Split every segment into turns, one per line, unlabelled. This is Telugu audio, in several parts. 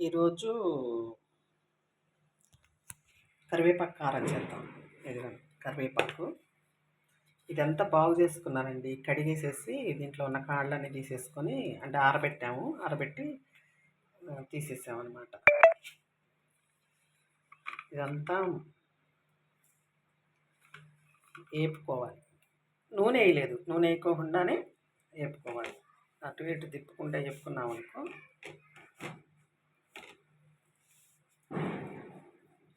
ఈరోజు కరివేపాకు కారం చేద్దాం. ఇదిగోండి కరివేపాకు. ఇదంతా బాగు చేసుకున్నానండి. కడిగేసేసి దీంట్లో ఉన్న కాళ్ళని తీసేసుకొని అంటే ఆరబెట్టాము. ఆరబెట్టి తీసేసామన్నమాట. ఇదంతా వేపుకోవాలి నూనె వేయలేదు. నూనె వేయకోకుండానే వేపుకోవాలి అటు ఇటు తిప్పకుండా చెప్పుకున్నాం అనుకో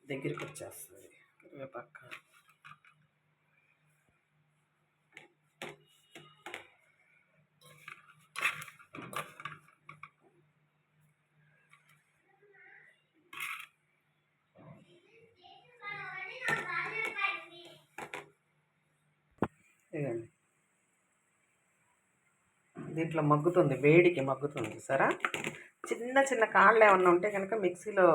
దగ్గరికి వచ్చేస్తుంది. కరివేపాకు ఇదండి దీంట్లో మగ్గుతుంది వేడికి మగ్గుతుంది సరే చిన్న చిన్న కాళ్ళు ఏమన్నా ఉంటే కనుక మిక్సీలో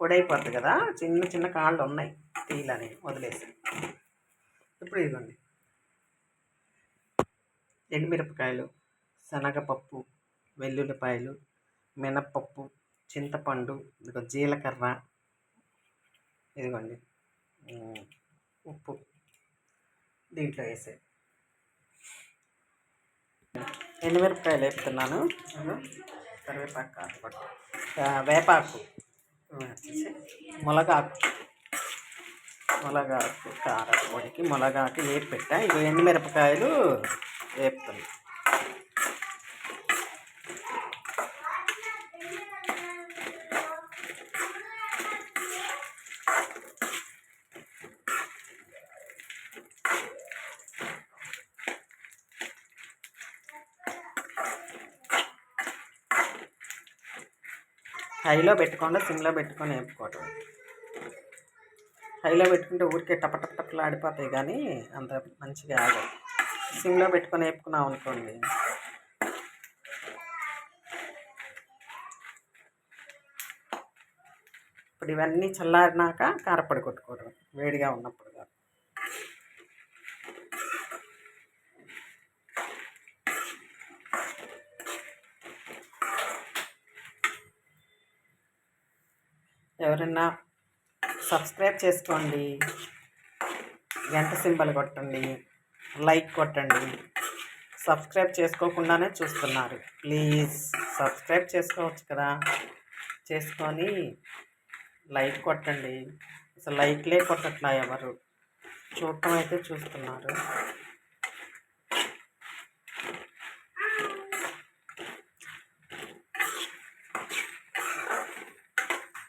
పొడైపోద్ది కదా చిన్న చిన్న కాళ్ళు ఉన్నాయి తీయాలని వదిలేసి. ఇప్పుడు ఇదిగోండి. ఎండుమిరపకాయలు శనగపప్పు వెల్లుల్లిపాయలు మినప్పప్పు చింతపండు ఇదిగో జీలకర్ర ఇదిగోండి. ఉప్పు దీంట్లో వేసే. ఎండుమిరపకాయలు వేపుతున్నాను. కరివేపాకు ఆ, వేపాకు. వచ్చేసి మునగాకు మునగాకు కారపొడికి మునగాకు వేపి పెట్టా. ఇవి ఎండుమిరపకాయలు వేపుతుంది హైలో పెట్టకుండా సిమ్లో పెట్టుకొని వేపుకోవటం హైలో పెట్టుకుంటే ఊరికే టప ఆడిపోతాయి కానీ అంత మంచిగా ఆగవు. సిమ్లో పెట్టుకొని వేపుకున్నాం అనుకోండి. ఇప్పుడు ఇవన్నీ చల్లారినాక కారపొడి కొట్టుకోవడం వేడిగా ఉన్నప్పుడు ఎవరన్నా సబ్స్క్రైబ్ చేసుకోండి. గంట సింబల్ కొట్టండి. లైక్ కొట్టండి. సబ్స్క్రైబ్ చేసుకోకుండానే చూస్తున్నారు. ప్లీజ్ సబ్స్క్రైబ్ చేసుకోవచ్చు కదా. చేసుకొని లైక్ కొట్టండి. అసలు లైక్లే కొట్టట్లా ఎవరు? చూడటం అయితే చూస్తున్నారు.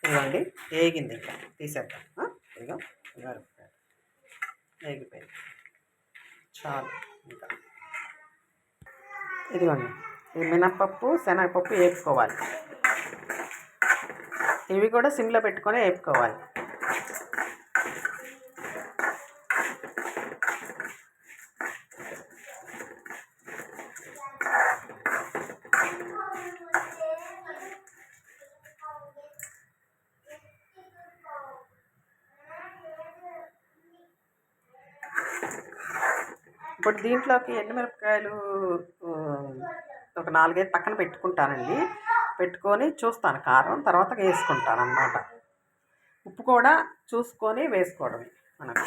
ఇదిగోండి వేగింది ఇంకా తీసేద్దాం. ఇదిగో మిరపకాయ వేగిపోయింది చాలు. ఇంకా. ఇదిగోండి. ఇది మినప్పప్పు శనగపప్పు వేపుకోవాలి ఇవి కూడా సిమ్లో పెట్టుకొని వేపుకోవాలి ఇప్పుడు దీంట్లోకి ఎండుమిరపకాయలు ఒక నాలుగైదు పక్కన పెట్టుకుంటానండి. పెట్టుకొని చూస్తాను కారం తర్వాత వేసుకుంటాను అన్నమాట ఉప్పు కూడా చూసుకొని వేసుకోవడమే మనకు.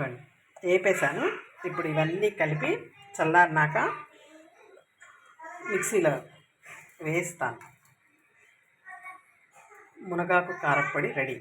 ఇవ్వండి వేపేసాను ఇప్పుడు ఇవన్నీ కలిపి చల్లారినాక మిక్సీలో వేస్తాను. మునగాకు కారపొడి రెడీ.